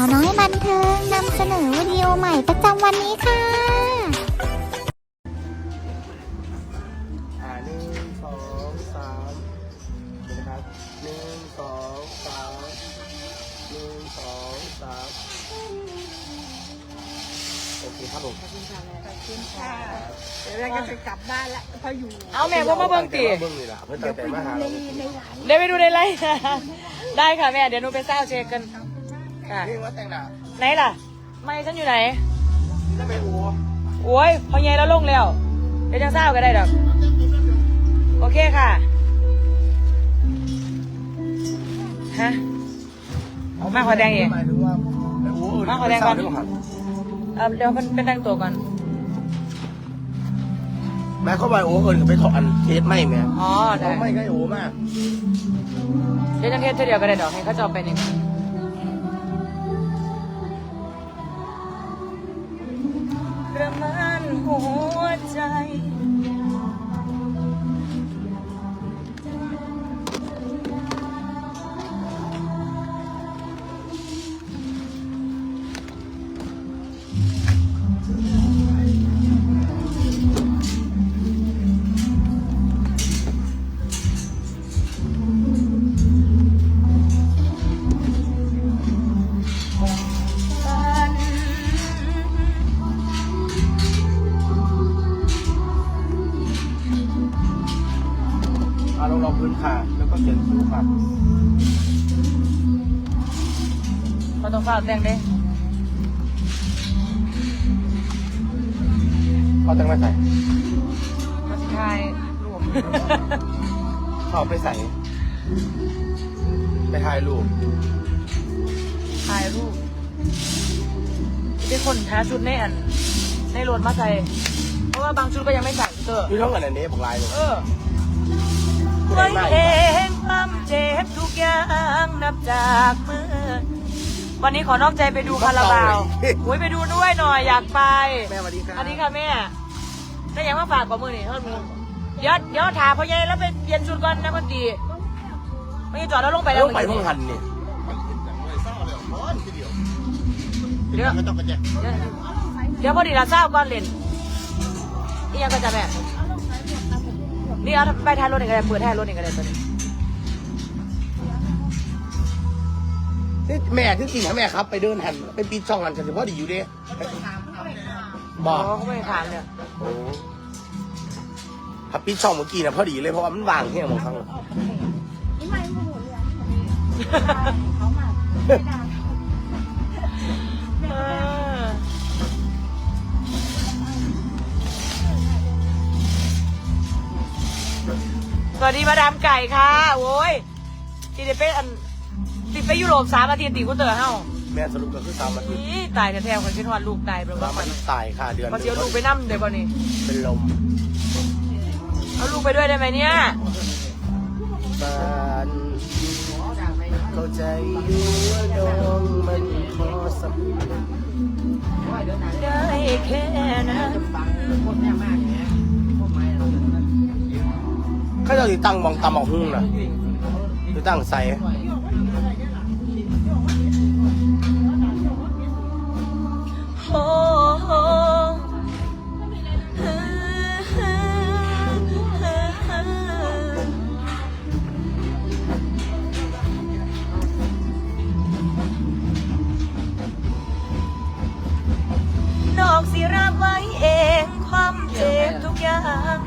าวน้อยบันเทิงนำเสนอวิดีโอใหม่ประจำวันนี้ค่ะ อ่าหนึ่งสองสามเดี๋ยวนะครับหนึ่งสองสามหนึ่งสองสามโอเคครับผมค่ะเดี๋ยวเราก็จะกลับบ้านละพออยู่เอาแม่พ่อมาเบิ่งตีเบิ่งนี่ล่ะเพื่อนตั้งใจมาหาในเราในหลานเดี๋ยวไปดูในไลน์ ได้ค่ะแม่ เดี๋ยวหนูไปเศร้าเช็คกัน ค่ะ นี่ว่าแต่งหน้าไหนล่ะ ไม่ฉันอยู่ไหน จะไปโอ้โอ้ยพอใหญ่แล้วลงแล้ว เดี๋ยวจะเศร้าก็ได้ดอก โอเคค่ะ ฮะ มาขอแดงอีกหมายถึงว่าไปโอ้มาขอแดงก่อนเศร้าด้วยครับเออเดี๋ยวเป็นเป็นแต่งตัวก่อน แม่เข้าไปโอ้เอิญกับไปถอดอันเคสไม่แม่อ๋อ ได้ เขาไม่ใกล้โอ้มาก เดี๋ยวจะเทสเท่าเดียวก็ได้ดอกให้เขาจะเอาไปหนึ่ง ประมาณหัวใจ อ่าลองลองพื้นค่ะแล้วก็เขียนคิ้วค่ะเขาต้องฝากแต่งเด้เอาแต่งมาใส่มาสิทายรวมเขาเอาไปใส่ ไปถ่ายรูปถ่ายรูปเป็นคนหาชุดในอันในรถมาใส่ เพราะว่าบางชุดก็ยังไม่ใส่เตอร์นี่เท่ากันอันนี้บอกลายเลย เออผู้ไว้ใดมาเองความเจ็บทุกอย่างนับจากมือวันนี้ขอนอกใจไปดูคาราบาวอุ้ยไปดูด้วยหน่อยอยากไปแม่สวัสดีครับอันนี้ค่ะแม่ได้ยังมาฝากกว่ามือนี่เท่ามือเดี๋ยวเดี๋ยวถามพ่อใหญ่แล้วไปเปลี่ยนชุดก่อนนะคนตีไม่จอดแล้วลงไปไปแล้แล้ววไปเพิ่งหันนี่เดี๋ยวเดี๋ยวเดี๋ยวพอดีละเศร้าก่อนเล่นนี่ยังก็จะแม่ นี่เอาไปท้ายรถหนึ่งก็ได้เปิดท้ายรถหนึ่งก็ได้ตัวนี้นี่แม่ที่จริงนะแม่ครับ ไปเดินหันไปปีนช่องหันกันเฉพาะดีอยู่เด้บอ๋ออกเขาไม่ได้ถามเนี่ยโอ้ถ้าปีนช่องเมื่อกี้นะพอดีเลยเพราะว่ามันวางแค่มองข้างนี่ไม่โมโหเลยเขามาไม่ได้ สวัสดีมาดามไก่ค่ะโว้ยติดไปอันติดไปยุโรปสามอาทิตย์ตีกูเตอร์เฮ้าแม่สรุปก็คือสามอาทิตย์อีตายแท้ๆคนคิดว่าลูกตายไปสาบ้ามงอาทิตย์ตายค่ะเดือนหพอนึ่งเสียวลูกไปนั่มเดี๋ยวบ่นี้เป็นลมเอาลูกไปด้วยได้ไหมเนี่ยบ้านเข้าใจอยู่ว่าน้องมันขอสักได้แค่นั้นเขาจะติดตั้งมองตามองหุ้งนะติดตั้งใส่โอ้โหนอกสิรับไว้เองความเจ็บทุกอย่าง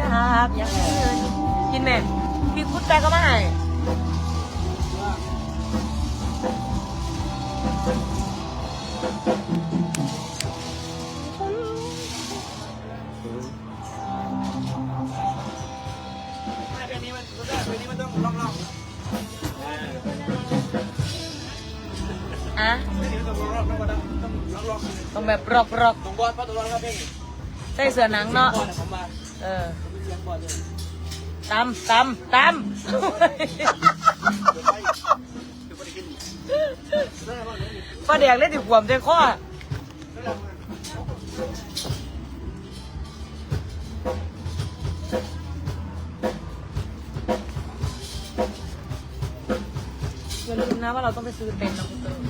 จากอย่างอื่นยินไหมพี่พุทธแต่ก็ไมาให้อะต้องแบบรอกรอกผมบอลป้าตัวร้อนครับเพ่ใส่เสื้อหนังเนาะเออ ตำตำตำป้าแดงเล่นติดขวมใจข้ออย่าลืมนะว่าเราต้องไปซื้อเต็นท์นะคุณเตอร์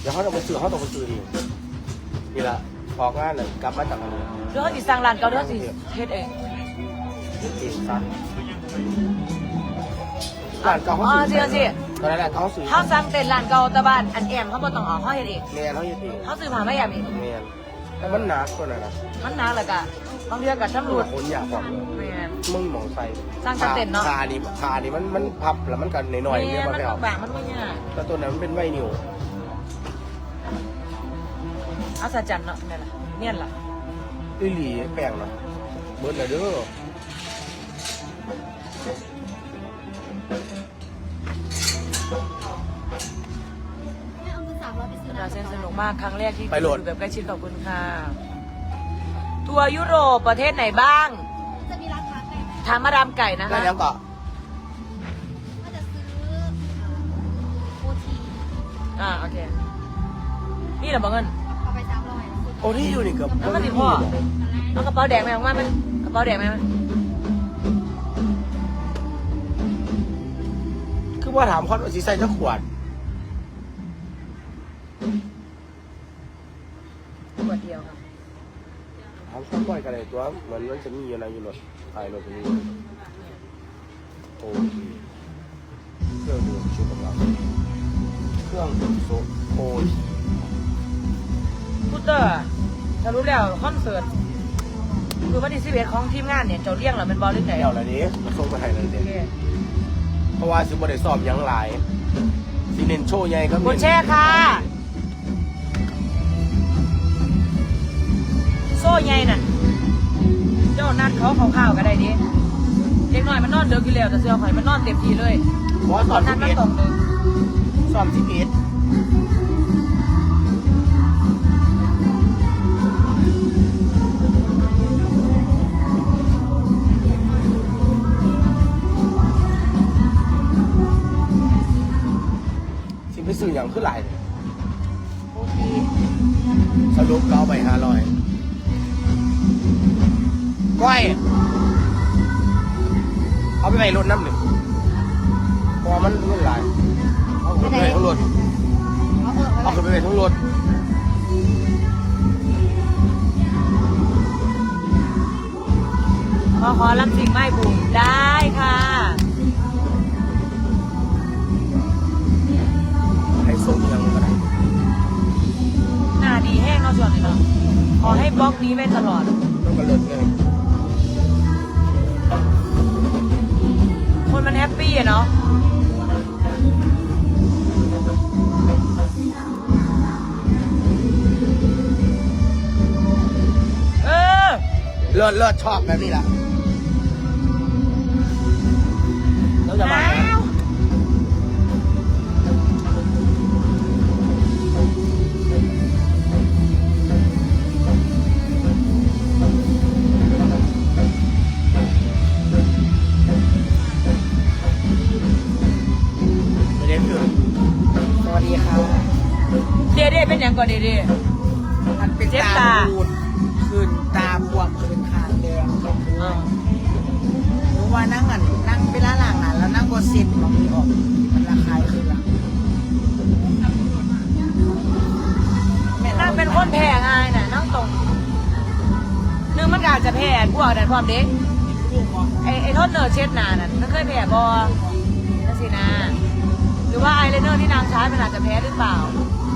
เดี๋ยวเขาต้องไปซื้อเขาต้องไปซื้อนี่นี่ละ พองานเลยกลับมาจากอันนี้เรื่องสิสร้างร้านเก่าเรื่องสิเฮ็ดเองเองซะร้านเก่าเขาอ๋อซื้สิสิตอนนั้นแหละเขาซื้อเขาสร้างเต็นท์ร้านเก่าแตะบ้านอันแอมเขาบ่ต้องออกเขาเฮ็ดเองแมนเขาเฮ็ดเองเขาซื้อผ้าไม่แอมเองแมนแต่มันหนักกว่านั้นนะมันหนักเลยกะบางเทื่อกับตำรวจคนอยากบอกแม่น มึงหมองใส่สร้างเต็นท์เนาะคานี่คานี่มันมันพับแล้วมันกันหน่อยๆเนี่ยนมันมันไม่เอาบางๆมันบ่ยากแต่ตัวนั้นมันเป็นไวนิว อาสะจันเนาะนี่นล่ะเนียนล่ะอีหลีแป้งเนาะเบิร์ดเลยเด้อเอามือสามร้อยไปซื้อเราน้ำเส้นสนุกมากครั้งแรกที่ไปโหลดดูแบบใกล้ชิดขอบคุณค่ะ ทัวร์ยุโรปประเทศไหนบ้าง จะมีร้านค้าแป้งถามมาดามไก่นะแล้วคะเดี๋ยวก็ก็จะซื้อโอทีอ่าโอเค นี่แหละบางเงินเอาไปสามร้อย โอ้ที่อยู่นี่เกือบแล้วมันสิพ่อเอากระเป๋าแดงไหมออกมามันกระเป๋าแดงไหมมันคือว่าถามเขาว่าสิใส่จะขวดขวดเดียวครับถามช่างบ่อยกันเลยตัวเหมือนมันจะมีอะไรอยู่รถไอ้รถตรงนี้โอเคเครื่องดื่มชูกำลังเครื่องดื่มโซโอทีพู ดเตอร์สรุปแล้วคอนเสิร์ตคือวันที่สิบเอ็ดของทีมงานเนี่ยเจ้าเลี้ยงเหรอเป็นบอลหรือไงเดี๋ยวอะไรนี้มาส่งไปให้เลยโอเด็เคเพราะว่าสิบ่ได้สอบหยังหลายสิเน้นโชว์ใหญ่ก็มีกดแชร์ค่ะ โซ่ใหญ่น่ะ เจ้านัดเขาเขาข้าวๆก็ได้ดิเด็กน้อยมันนอนเดิกอยู่แล้วแต่เสื้อข่อยมันนอนเต็มทีเลยบอสสอนนัสิดบมันเอ็ดตรงเดิกสอนสิบเอ็ด อย่างขึ้นหลายโอเคสรุปก็เอาไปห้าร้อยก้อยเอาไปไว้รถน้ำหนึ่งพราะว่ามันรุ่นหลายเอาขึ้นไปไว้ทั้งรถเอาเถอะเอาขึ้นไปไว้ทั้งรถขอขอลำสิ่งไม้บุ๋มได้ค่ะ ส่งเยังก็ได้หน้าดีแห้งเนาะส่วนนี้เนาะขอให้บล็อกนี้ไว้ตลอดแล้วก็เลิศเลยคนมันแฮปปี้อะเนาะเออเลิศเลิศชอบแบบนี้ล่ะแล้วจะมา ย่างก่อนเดเดมันเป็นเจ็บตา ตาบูดคืนตาบวมคืนคางแดงอ่าหรือว่านั่งอะนั่งเวลาหลังอะแล้วนั่งบนเซ็ตมันมีออก มันระคายคือละแม่นั่งเป็นคนแพ้ง่ายน่ะนั่งตรงนึงมันก็อาจจะแพ้พวกนั้นความเด็กไอ้ไอ้โทษเนอร์เช็ดหนานั่นมันเคยแพ้บอนั่นสินะ หรือว่าไอเลเนอร์ที่นางใช้มันอาจจะแพ้หรือเปล่า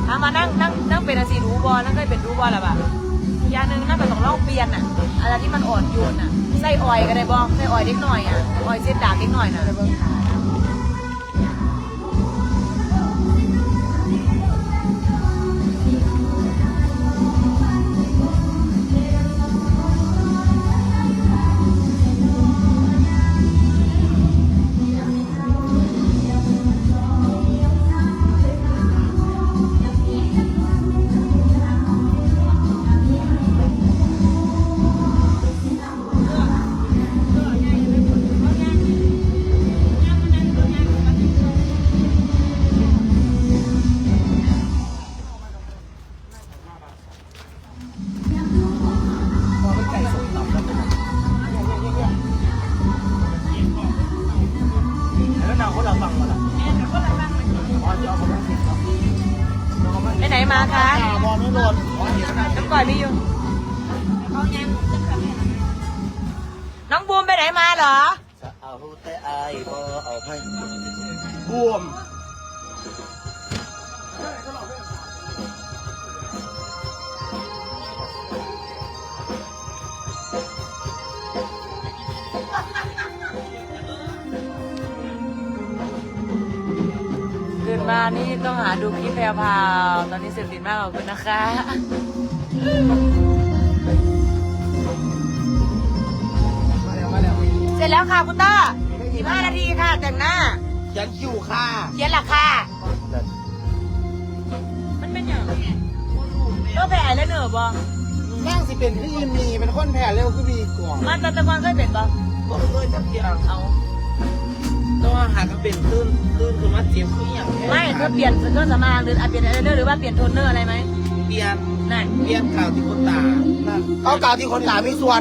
ถามมานั่งนั่งนั่งเป็นอาซีรูบอลนั่งได้เป็นรูบอลหรือเปล่าอย่าหนึ่งนั่งเป็นสองลองเปลี่ยนอะอะไรที่มันอ่อนโยนอะใส่ออยก็ได้บอใส่ออยเล็กหน่อยอะออยเส้นดากเล็กหน่อยน่ะ มาคะบอลไม่หล่นน้องก่อยไม่อยู่ น้องบูมไปไหนมาเหรอ จะเอาแต่อายบอเอาให้บวม มานี่ต้องหาดูคลิปแพรวพราวตอนนี้เสพติดมากขอบคุณนะคะ เสร็จแล้วค่ะคุณต้า15 นาทีค่ะ แต่งหน้า ยันคิวค่ะเขียนหลักค่ะ มันเป็นอย่างก็แผลแล้วเหนือบอนั่งสิเป็นพี่มีเป็นคนแผ่เร็วคือมีก่อนมันตะตะกอนเคยเป็นบอก็เคยจักเที่ยว เอา ต้องหาก็เป็นตื้นตื้นคือมาเจ็บคืออย่างไม่เธอเปลี่ยนเครื่องสำอางหรืออะเปลี่ยนอะไรหรือว่าเปลี่ยนโทนเนอร์อะไรไหมเปลี่ยนนั่นเปลี่ยนข่าวที่คนตาเอากาวที่คนตามีส่วน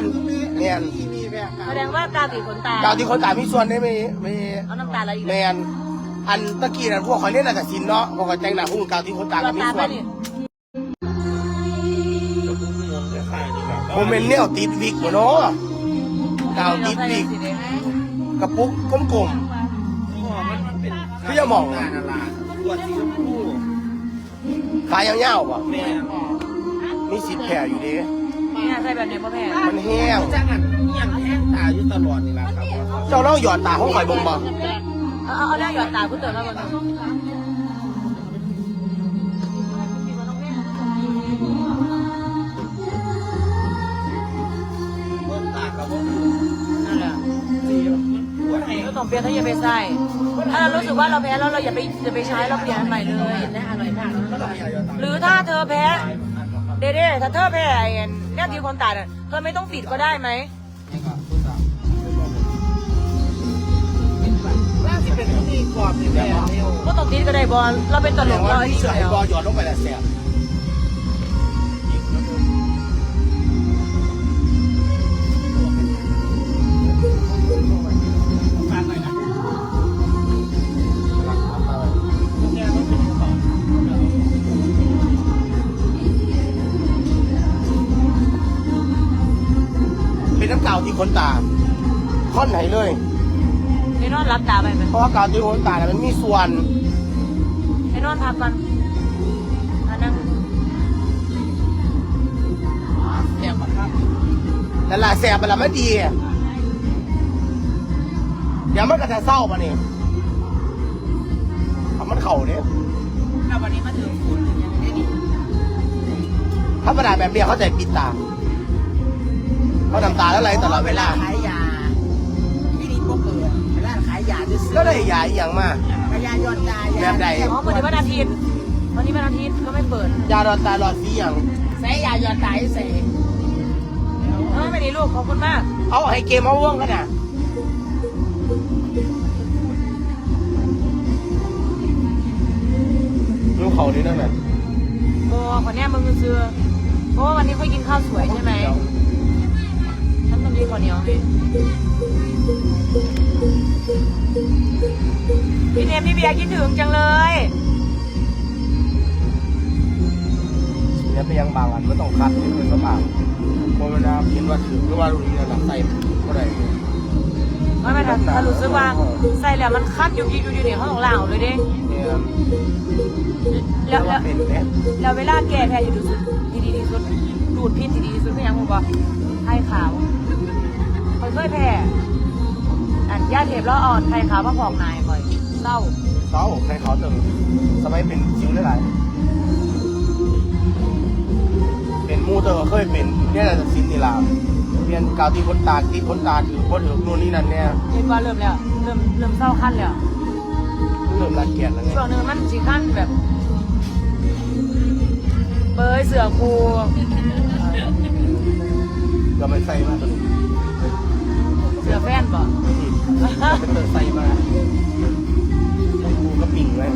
เนี่ยมีแม่แสดงว่ากาวติดขนตากาวที่คนตามีส่วนได้ไหมไม่เอาน้ำตาอะไรอีกแมนอันตะกี้นั่นพวกเขาเล่นน่าจะสินเนาะพวกเขาแจ้งหน้าพวกกาวที่คนตาเราก็มีตามส่ไปวนนี่โมเมนต์เนี่ยติดวิกบ่เนาะกาวติดวิกสีแดงกระปุกกลม พี่จะมองตาลาตัวสีชมพูๆขายยาวๆป่ะแม่มีสิทธิ์แผ่อยู่ดีเนี่ยใส่แบบนี้พ่อแม่มันแห้งจังหันยังแห้งตาอยู่ตลอดนี่แหละครับ เจ้าเล่าหยอดตาของข่อยบ่งบ่เอาเอาเอาได้หยอดตาคุณเติมแล้วกันเบิ่งตากับว่านั่นแหละปวดให้ก็ต้องเปลี่ยนถ้าอย่าไปใส่ ถ้าเรารู้สึกว่าเราแพ้แล้วเราอย่าไปอย่าไปใช้เราเปลี่ยนอันใหม่เลย นะอร่อยมากหรือถ้าเธอแพ้เด้เด้ถ้าเธอแพ้ไอ้เนี่ยทีคนตาเนี่ยเธอไม่ต้องติดก็ได้ไหมร่างที่เป็นผู้มีกรอบนี่แม่เร็วก็ต้องติดก็ได้บอลเราเป็นตลแต่กว่าเราไอ้ที่นี่อเสืยู่อให้แล้วบอหยอดลงไปแล้วแสบ กาวที่คนตาค่อนไหนเลยไอ้นอนรับตาไปไหมเพราะว่ากาวที่คนตาเนี่ยมันมีส่วนไอ้นอนพักก่อนอันนั่งแอบมาครับแต่ละแสบไปละไม่ดีเดี๋ยวมันก็จะเศร้าปะเนี่ยทำมันเข่าเนี่ยถ้าวันนี้มาถึงคุณยังได้ดีถ้าประดาแบบเดียวเขาใจปิดตา เขาทำตาแล้วอะไรตลอดเวลา ขายยาที่นี่ก็เปิดร้านขายยาจะซื้อก็ได้ยาอีกอย่างมาก ขายยายอดตายแบบใด อ๋อเปิดในวันอาทิตย์ วันนี้วันอาทิตย์ก็ไม่เปิดยาหลอดตาหลอดสีอย่าง ใส่ยายอดตายใส่เออไม่ดีลูกขอบคุณมาก เอาให้เกมเอาว่องกันนะดูเขาดีนั่นแหละโอ้ขอแน่มึงซื้อเพราะว่าวันนี้ค่อยกินข้าวสวยใช่ไหมฉันต้อ งยืนข้าวเนียวให้พี่เนมพี่เบียร์คิดถึงจังเลยเนี่ยไปยังบางอันไม่ต้องคัดนี่เป็นก็บางโมเวลาเห็นว่าถือหรือว่ารุ่นนี้หลักใส่ก็ได้ไม่ไม่ถ้าถ้ารู้สึกว่าใส่แล้วมันคัดอยู่ยิกอยู่อยู่เนี่ยเขาต้องล้างเลยด้เนี่ยแล้วแล้วแล้วเวลาแก้แพ้อยู่ดูสุดดีดีที่สุดดูดพิษที่ดีที่สุดคือหยังผมบอกไข่ขาว เคยแพ้อันย่าเทปแล้วอ่อนไข่ขาวมาพอกนายบ่อยเศร้าเขาใครเขาเติมสมัยเป็นซิวได้หลายเป็นมูเตอร์เคยเป็นเนี่ยแหละสินนี่ลามเรียนกาวที่คนตาที่คนตาถือคนถือนู่นนี่นั่นเนี่ยเห็นว่าเริ่มแล้ว เริ่มเริ่มเศร้าขั้นแล้วเริ่มรังเกียจแล้วไงช่วงหนึงมันสิขั้นแบบเบยเสือคูก็ไปใส่มาตัวนี้ เสือแฟนบ่เป็นเตอร์ใส่มากูก็ปิ่งไว้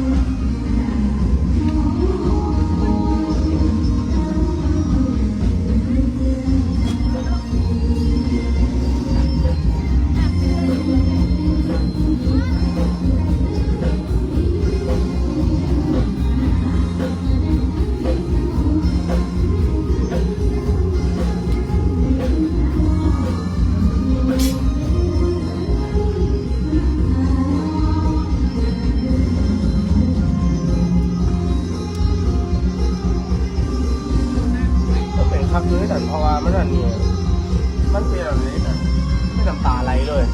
ครับอยู่ด้วยกันเพราะว่ามันอันนี้มันเป็นแบบนี้นะไม่น้ำตาไหลเลย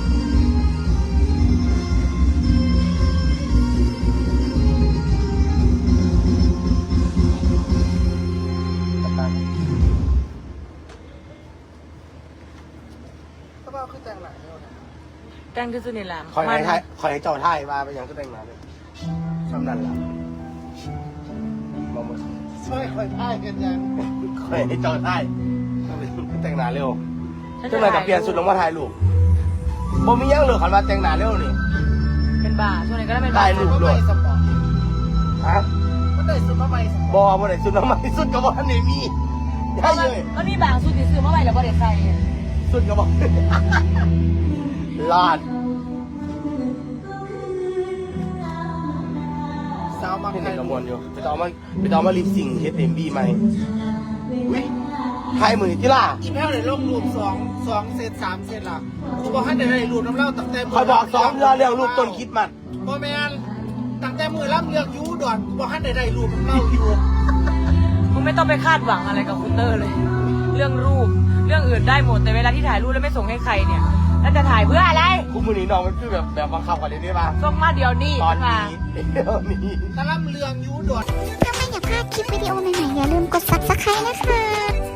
น้ำตาก็ว่าคือแต่งหนังเนี่ยนะแต่งที่สุดนี่แหละคอยให้ไทยคอยให้เจ้าไทยมาเป็นอย่างก็แต่งงานเลยสำนันละมองมา ช่วยคอยท่ายกันยังคอยให้เจ้ายแต่งงาเร็วจังไรกับเปลี่ยนสุดลงมาถ่ายรูปบ่มีหยังเหลือขันมาแต่งงาเร็วนี่เป็นบ้าช่วงนี้ก็ได้เป็นบ้าได้ลูปอร์ตฮะมันได้สุดมาไม่บ่มันได้สุดน้ำมันสุดกับบ่ทันได้มีได้เลยมันมีบางสุดที่ซื้อมาใหม่แล้วบ่ได้ใส่สุดกับบ่ลาด สาวมาพี่ใคหรนึ่งกระมวลอยู่ไปต่อมาไปต่อมาลิปซิงเฮดเอ็มบีใหม่อุ้ยไทยมือนี่ที่ล่ะอีแพ้วได้ลงรูปสองสองเซตสามเซตละกูบอกให้ได้ได้รูปน้ำเล่าตั้งแต่คอยบอกสองเรื่องเรื่องรูปต้นคิดมันบอแมนตั้งแต่มือรับเรื่องยูดอนกูบอกให้ได้ได้รูปน้ำเล่าอยู่มึงไม่ต้องไปคาดหวังอะไรกับคุณเตอร์เลย เรื่องรูปเรื่องอื่นได้หมดแต่เวลาที่ถ่ายรูปแล้วไม่ส่งให้ใครเนี่ย แล้วจะถ่ายเพื่ออะไรกูมือนี้น้องมันคือแบบแบบบังคับกันเลยได้ป่ะส่งมาเดี๋ยวนี้ตอนมานี้เดี๋ยวนี้ถ้ารับเรื่องยูดอนถ้าไม่อยากพลาดคลิปวิดีโอใหม่ๆอย่าลืมกด subscribe นะคะ